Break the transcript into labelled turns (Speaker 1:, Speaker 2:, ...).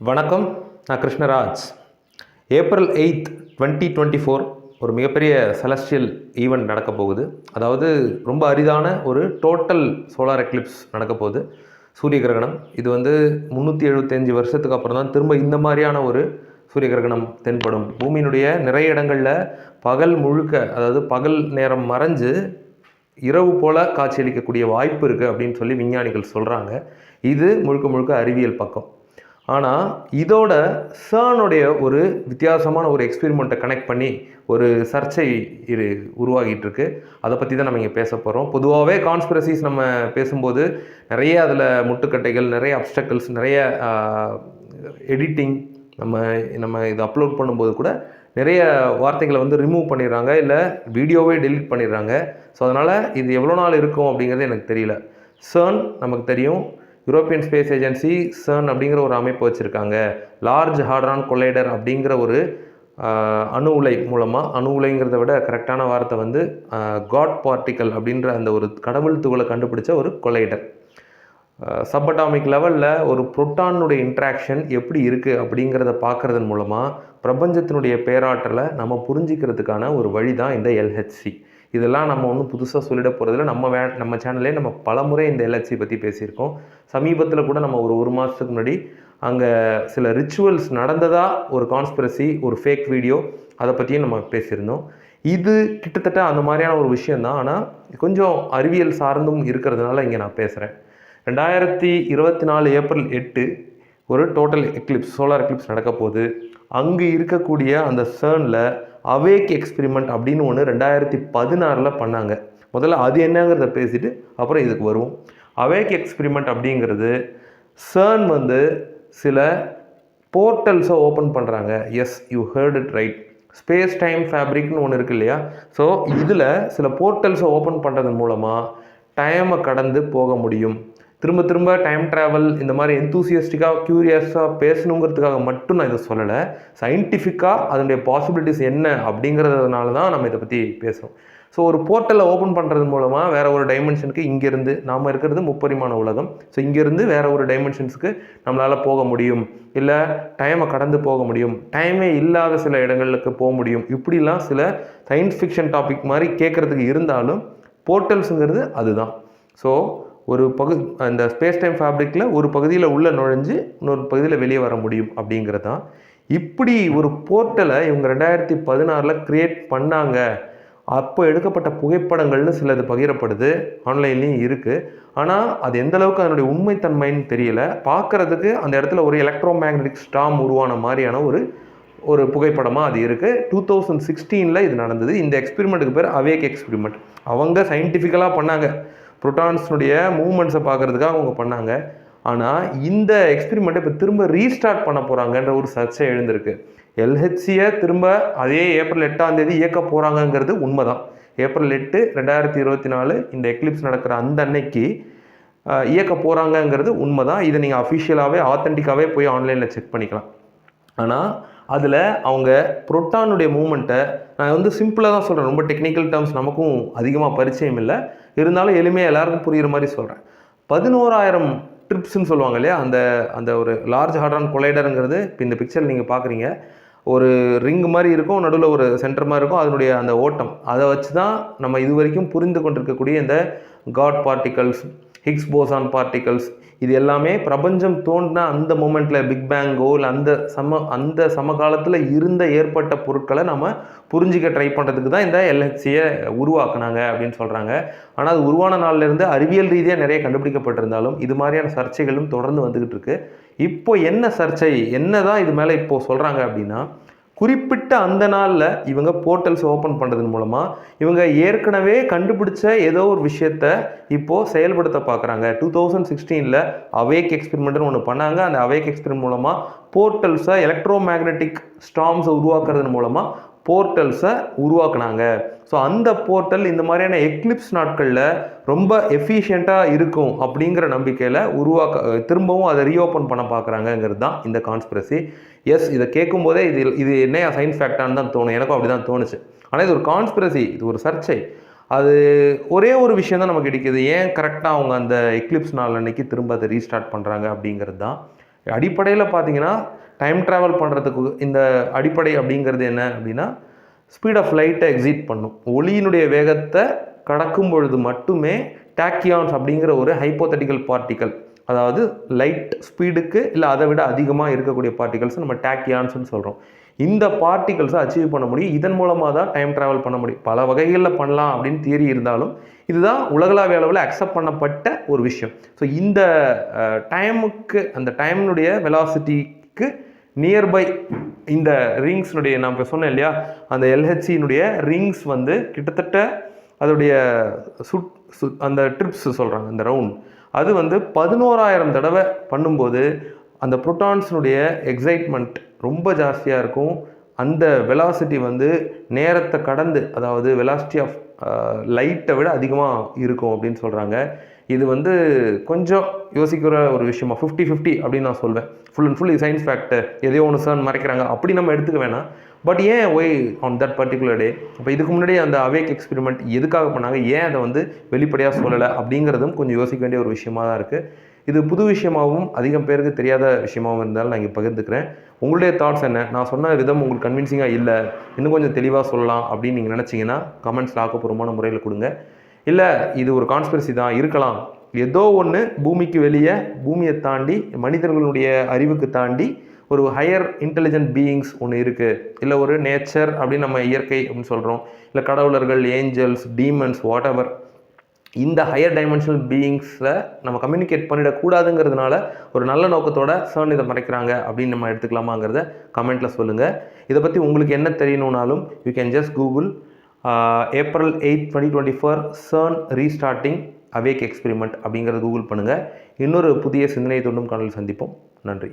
Speaker 1: வணக்கம் நான் Krishnaraj. April eight twenty twenty four ஒரு மிகப்பெரிய செலஸ்டியல் ஈவெண்ட் நடக்க போகுது. அதாவது ரொம்ப அரிதான ஒரு டோட்டல் சோலார் எக்லிப்ஸ் நடக்க போகுது. சூரிய கிரகணம். இது வந்து முந்நூற்றி எழுபத்தஞ்சு வருஷத்துக்கு அப்புறம் தான் திரும்ப இந்த மாதிரியான ஒரு சூரிய கிரகணம் தென்படும். பூமியினுடைய நிறைய இடங்களில் பகல் முழுக்க அதாவது பகல் நேரம் மறைஞ்சு இரவு போல் காட்சியளிக்கக்கூடிய வாய்ப்பு இருக்குது அப்படின்னு சொல்லி விஞ்ஞானிகள் சொல்கிறாங்க இது முழுக்க முழுக்க அறிவியல் பக்கம். ஆனால் இதோட சர்னுடைய ஒரு வித்தியாசமான ஒரு எக்ஸ்பெரிமெண்ட்டை கனெக்ட் பண்ணி ஒரு சர்ச்சை இது உருவாகிட்டு இருக்கு அதை பற்றி தான் நம்ம இங்கே பேச போகிறோம் பொதுவாகவே கான்ஸ்பிரசிஸ் நம்ம பேசும்போது நிறைய அதில் முட்டுக்கட்டைகள் நிறைய அப்டக்கல்ஸ் நிறைய எடிட்டிங் நம்ம நம்ம இதை அப்லோட் பண்ணும்போது கூட நிறைய வார்த்தைகளை வந்து ரிமூவ் பண்ணிடுறாங்க இல்லை வீடியோவே டெலிட் பண்ணிடுறாங்க. ஸோ அதனால் இது எவ்வளோ நாள் இருக்கும் அப்படிங்கிறது எனக்கு தெரியல. சர்ன் நமக்கு தெரியும். யூரோப்பியன் ஸ்பேஸ் ஏஜென்சி சர்ன் அப்படிங்கிற ஒரு அமைப்பு வச்சுருக்காங்க. லார்ஜ் ஹார்ட்ரான் கொலைடர் அப்படிங்கிற ஒரு அணு உலை மூலமாக அணு உலைங்கிறத விட கரெக்டான வார்த்தை வந்து காட் பார்ட்டிக்கல் அப்படின்ற அந்த ஒரு கடவுள் துகளை கண்டுபிடிச்ச ஒரு கொலைடர் சப்பட்டாமிக் லெவலில் ஒரு புரோட்டானுடைய இன்ட்ராக்ஷன் எப்படி இருக்குது அப்படிங்கிறத பார்க்குறதன் மூலமாக பிரபஞ்சத்தினுடைய பேராற்றலை நம்ம புரிஞ்சிக்கிறதுக்கான ஒரு வழி தான் இந்த எல்ஹெச்சி இதெல்லாம் நம்ம ஒன்றும் புதுசாக சொல்லிட போகிறதில்ல நம்ம வே நம்ம சேனல்லே நம்ம பலமுறை இந்த எல்ஹெச்சி பற்றி பேசியிருக்கோம். சமீபத்தில் கூட நம்ம ஒரு ஒரு மாதத்துக்கு முன்னாடி அங்கே சில ரிச்சுவல்ஸ் நடந்ததாக ஒரு கான்ஸ்பிரசி ஒரு ஃபேக் வீடியோ அதை பற்றியும் நம்ம பேசியிருந்தோம். இது கிட்டத்தட்ட அந்த மாதிரியான ஒரு விஷயந்தான் ஆனால் கொஞ்சம் அறிவியல் சார்ந்தும் இருக்கிறதுனால இங்கே நான் பேசுகிறேன் ரெண்டாயிரத்தி இருபத்தி நாலு ஏப்ரல் எட்டு ஒரு டோட்டல் எக்லிப்ஸ் சோலார் எக்லிப்ஸ் நடக்க போகுது. அங்கே இருக்கக்கூடிய அந்த சர்னில் அவேக் எக்ஸ்பெரிமெண்ட் அப்படின்னு ஒன்று ரெண்டாயிரத்தி பதினாறில் பண்ணாங்க. முதல்ல அது என்னங்கிறத பேசிட்டு அப்புறம் இதுக்கு வருவோம். அவேக் எக்ஸ்பெரிமெண்ட் அப்படிங்கிறது சர்ன் வந்து சில போர்ட்டல்ஸை ஓப்பன் பண்ணுறாங்க yes you heard it right space time ஃபேப்ரிக்னு ஒன்று இருக்கு இல்லையா? ஸோ இதில் சில போர்ட்டல்ஸை ஓப்பன் பண்ணுறதன் மூலமாக டைமை கடந்து போக முடியும். திரும்ப திரும்ப டைம் ட்ராவல் இந்த மாதிரி எந்தூசியஸ்டிக்காக க்யூரியஸாக பேசணுங்கிறதுக்காக மட்டும் நான் இதை சொல்லலை. சயின்டிஃபிக்காக அதனுடைய பாசிபிலிட்டிஸ் என்ன அப்படிங்கிறதுனால தான் நம்ம இதை பற்றி பேசுகிறோம் ஸோ ஒரு போர்ட்டலை ஓப்பன் பண்ணுறது மூலமாக வேறு ஒரு டைமென்ஷனுக்கு இங்கேருந்து நாம் இருக்கிறது முப்பரிமாண உலகம். ஸோ இங்கேருந்து வேறு ஒரு டைமென்ஷன்ஸுக்கு நம்மளால் போக முடியும். இல்லை டைமை கடந்து போக முடியும். டைமே இல்லாத சில இடங்களுக்கு போக முடியும். இப்படிலாம் சில சயின்ஸ் ஃபிக்ஷன் டாபிக் மாதிரி கேட்குறதுக்கு இருந்தாலும் போர்ட்டல்ஸுங்கிறது அதுதான். ஸோ ஒரு பகு அந்த ஸ்பேஸ் டைம் ஃபேப்ரிக்கில் ஒரு பகுதியில் உள்ளே நுழைஞ்சு இன்னொரு பகுதியில் வெளியே வர முடியும் அப்படிங்கிறது தான். இப்படி ஒரு போர்ட்டலை இவங்க ரெண்டாயிரத்தி பதினாறில் க்ரியேட் பண்ணாங்க. அப்போ எடுக்கப்பட்ட புகைப்படங்கள்னு சிலது பகிரப்படுது. ஆன்லைன்லேயும் இருக்குது ஆனால் அது எந்த அளவுக்கு அதனுடைய உண்மைத்தன்மைன்னு தெரியல. பார்க்குறதுக்கு அந்த இடத்துல ஒரு எலக்ட்ரோ மேக்னெட்டிக் ஸ்டாம் உருவான மாதிரியான ஒரு ஒரு புகைப்படமாக அது இருக்குது டூ தௌசண்ட் சிக்ஸ்டீனில் இது நடந்தது. இந்த எக்ஸ்பெரிமெண்ட்டுக்கு பேர் அவேக் எக்ஸ்பெரிமெண்ட் அவங்க சயின்டிஃபிக்கலாக பண்ணாங்க. ப்ரோட்டான்ஸ்னுடைய மூமெண்ட்ஸை பார்க்குறதுக்காக அவங்க பண்ணாங்க. ஆனால் இந்த எக்ஸ்பெரிமெண்ட்டை இப்போ திரும்ப ரீஸ்டார்ட் பண்ண போகிறாங்கன்ற ஒரு சர்ச்சை எழுந்திருக்கு. எல்ஹெச்சியை திரும்ப அதே ஏப்ரல் எட்டாம் தேதி இயக்க போகிறாங்கங்கிறது உண்மைதான். ஏப்ரல் எட்டு ரெண்டாயிரத்தி இருபத்தி நாலு இந்த எக்லிப்ஸ் நடக்கிற அந்த அன்னைக்கு இயக்க போகிறாங்கங்கிறது உண்மைதான். இதை நீங்கள் அஃபிஷியலாகவே ஆத்தென்டிக்காகவே போய் ஆன்லைனில் செக் பண்ணிக்கலாம். ஆனால் அதில் அவங்க புரோட்டானுடைய மூமெண்ட்டை நான் வந்து சிம்பிளாக தான் சொல்கிறேன் ரொம்ப டெக்னிக்கல் டேர்ம்ஸ் நமக்கும் அதிகமாக பரிச்சயம் இல்லை. இருந்தாலும் எளிமையாக எல்லாருக்கும் புரிகிற மாதிரி சொல்கிறேன் பதினோராயிரம் ட்ரிப்ஸ்ன்னு சொல்லுவாங்க இல்லையா? அந்த அந்த ஒரு லார்ஜ் ஹார்டான் கொலைடருங்கிறது இப்போ இந்த பிக்சர் நீங்கள் பார்க்குறீங்க ஒரு ரிங் மாதிரி இருக்கும் நடுவில் ஒரு சென்டர் மாதிரி இருக்கும் அதனுடைய அந்த ஓட்டம். அதை வச்சு தான் நம்ம இது வரைக்கும் புரிந்து கொண்டிருக்கக்கூடிய இந்த God particles Higgs boson particles. இது எல்லாமே பிரபஞ்சம் தோன்றின அந்த மூமெண்ட்டில் பிக் பேங்கோ இல்லை அந்த சம அந்த சமகாலத்தில் இருந்த ஏற்பட்ட பொருட்களை நம்ம புரிஞ்சிக்க ட்ரை பண்ணுறதுக்கு தான் இந்த எல்ஹெச்சியை உருவாக்குனாங்க அப்படின்னு சொல்கிறாங்க ஆனால் அது உருவான நாள்ல இருந்து அறிவியல் ரீதியாக நிறைய கண்டுபிடிக்கப்பட்டிருந்தாலும் இது மாதிரியான சர்ச்சைகளும் தொடர்ந்து வந்துக்கிட்டு இருக்கு. இப்போ என்ன சர்ச்சை என்ன தான் இது மேலே இப்போது சொல்கிறாங்க அப்படின்னா குறிப்பிட்ட அந்த நாளில் இவங்க போர்ட்டல்ஸ் ஓப்பன் பண்ணுறதன் மூலமாக இவங்க ஏற்கனவே கண்டுபிடிச்ச ஏதோ ஒரு விஷயத்த இப்போது செயல்படுத்த பார்க்குறாங்க. டூ தௌசண்ட் சிக்ஸ்டீனில் அவேக் எக்ஸ்பெரிமெண்ட்னு ஒன்று பண்ணாங்க. அந்த அவேக் எக்ஸ்பெரிமெண்ட் மூலமாக போர்ட்டல்ஸை எலக்ட்ரோ மேக்னெட்டிக் ஸ்டாம்ஸை உருவாக்குறதன் மூலமாக போர்ட்டல்ஸை உருவாக்குனாங்க. ஸோ அந்த போர்ட்டல் இந்த மாதிரியான எக்லிப்ஸ் நாட்களில் ரொம்ப எஃபிஷியண்ட்டாக இருக்கும் அப்படிங்கிற நம்பிக்கையில் உருவாக்க திரும்பவும் அதை ரீஓப்பன் பண்ண பார்க்குறாங்கங்கிறது தான் இந்த கான்ஸ்பிரசி எஸ் இதை கேட்கும்போதே இது இது என்ன சயின்ஸ் ஃபேக்டான்னு தான் தோணும். எனக்கும் அப்படி தான் தோணுச்சு. ஆனால் இது ஒரு கான்ஸ்பிரசி இது ஒரு சர்ச்சை. அது ஒரே ஒரு விஷயம் தான் நமக்கு கிடைக்குது. ஏன் கரெக்டாக அவங்க அந்த எக்லிப்ஸ் நாள் அன்னைக்கு திரும்ப அதை ரீஸ்டார்ட் பண்ணுறாங்க அப்படிங்கிறது தான். அடிப்படையில் பார்த்தீங்கன்னா டைம் ட்ராவல் பண்ணுறதுக்கு இந்த அடிப்படை அப்படிங்கிறது என்ன அப்படின்னா ஸ்பீட் ஆஃப் லைட்டை எக்ஸிட் பண்ணும். ஒளியினுடைய வேகத்தை கடக்கும் பொழுது மட்டுமே டாக்கியான்ஸ் அப்படிங்கிற ஒரு ஹைப்போத்தட்டிக்கல் பார்ட்டிக்கல் அதாவது லைட் ஸ்பீடுக்கு இல்லை அதை விட அதிகமாக இருக்கக்கூடிய பார்ட்டிகல்ஸ் நம்ம டாக்கியான்ஸ்னு சொல்கிறோம் இந்த பார்ட்டிகல்ஸை அச்சீவ் பண்ண முடியும். இதன் மூலமாக தான் டைம் ட்ராவல் பண்ண முடியும். பல வகைகளில் பண்ணலாம் அப்படின்னு தியரி இருந்தாலும் இதுதான் உலகளாவிய அளவில் அக்செப்ட் பண்ணப்பட்ட ஒரு விஷயம். ஸோ இந்த டைமுக்கு அந்த டைமினுடைய வெலாசிட்டிக்கு நியர்பை இந்த ரிங்ஸ்னுடைய நான் இப்போ சொன்னேன் இல்லையா அந்த எல்ஹெச்சியினுடைய ரிங்ஸ் வந்து கிட்டத்தட்ட அதோடைய சுட் சு அந்த ட்ரிப்ஸ் சொல்கிறாங்க அந்த ரவுண்ட் அது வந்து பதினோராயிரம் தடவை பண்ணும்போது அந்த ப்ரோட்டான்ஸினுடைய எக்ஸைட்மெண்ட் ரொம்ப ஜாஸ்தியாக இருக்கும். அந்த வெலாசிட்டி வந்து நேரத்தை கடந்து அதாவது வெலாசிட்டி ஆஃப் லைட்டை விட அதிகமாக இருக்கும் அப்படின்னு சொல்கிறாங்க இது வந்து கொஞ்சம் யோசிக்கிற ஒரு விஷயமா ஃபிஃப்டி ஃபிஃப்டி அப்படின்னு நான் சொல்வேன். Full and full science fact எதையோ ஒன்று சார் மறைக்கிறாங்க. அப்படி நம்ம எடுத்துக்க வேணாம். பட் ஏன் why on that particular day அப்போ இதுக்கு முன்னாடி அந்த அவேக் எக்ஸ்பெரிமெண்ட் எதுக்காக பண்ணாங்க? ஏன் அதை வந்து வெளிப்படையாக சொல்லலை? அப்படிங்கிறதும் கொஞ்சம் யோசிக்க வேண்டிய ஒரு விஷயமா தான் இருக்குது இது புது விஷயமாகவும் அதிகம் பேருக்கு தெரியாத விஷயமாகவும் இருந்தாலும் நான் இங்கே பகிர்ந்துக்கிறேன். உங்களுடைய தாட்ஸ் என்ன? நான் சொன்ன விதம் உங்களுக்கு கன்வின்சிங்காக இல்லை? இன்னும் கொஞ்சம் தெளிவாக சொல்லலாம் அப்படின்னு நீங்கள் நினச்சிங்கன்னா கமெண்ட்ஸில் ஆக்கப்பூர்வமான முறையில் கொடுங்க. இல்லை இது ஒரு கான்ஸ்பிரசி தான் இருக்கலாம். ஏதோ ஒன்று பூமிக்கு வெளியே பூமியை தாண்டி மனிதர்களுடைய அறிவுக்கு தாண்டி ஒரு ஹையர் இன்டெலிஜென்ட் பீயிங்ஸ் ஒன்று இருக்குது இல்லை ஒரு நேச்சர் அப்படின்னு நம்ம இயற்கை அப்படின்னு சொல்கிறோம் இல்லை கடவுளர்கள் ஏஞ்சல்ஸ் டீமன்ஸ் வாட் எவர் இந்த ஹையர் டைமென்ஷனல் பீயிங்ஸில் நம்ம கம்யூனிகேட் பண்ணிடக்கூடாதுங்கிறதுனால ஒரு நல்ல நோக்கத்தோட சர்ன் இதை மறைக்கிறாங்க அப்படின்னு நம்ம எடுத்துக்கலாமாங்கிறத கமெண்ட்டில் சொல்லுங்கள் இதை பற்றி உங்களுக்கு என்ன தெரியணுன்னாலும் you can just Google April eight twenty twenty four CERN restarting awake experiment அப்படிங்கிறத கூகுள் பண்ணுங்கள் இன்னொரு புதிய சிந்தனை தொண்டும் காணொலி சந்திப்போம். நன்றி.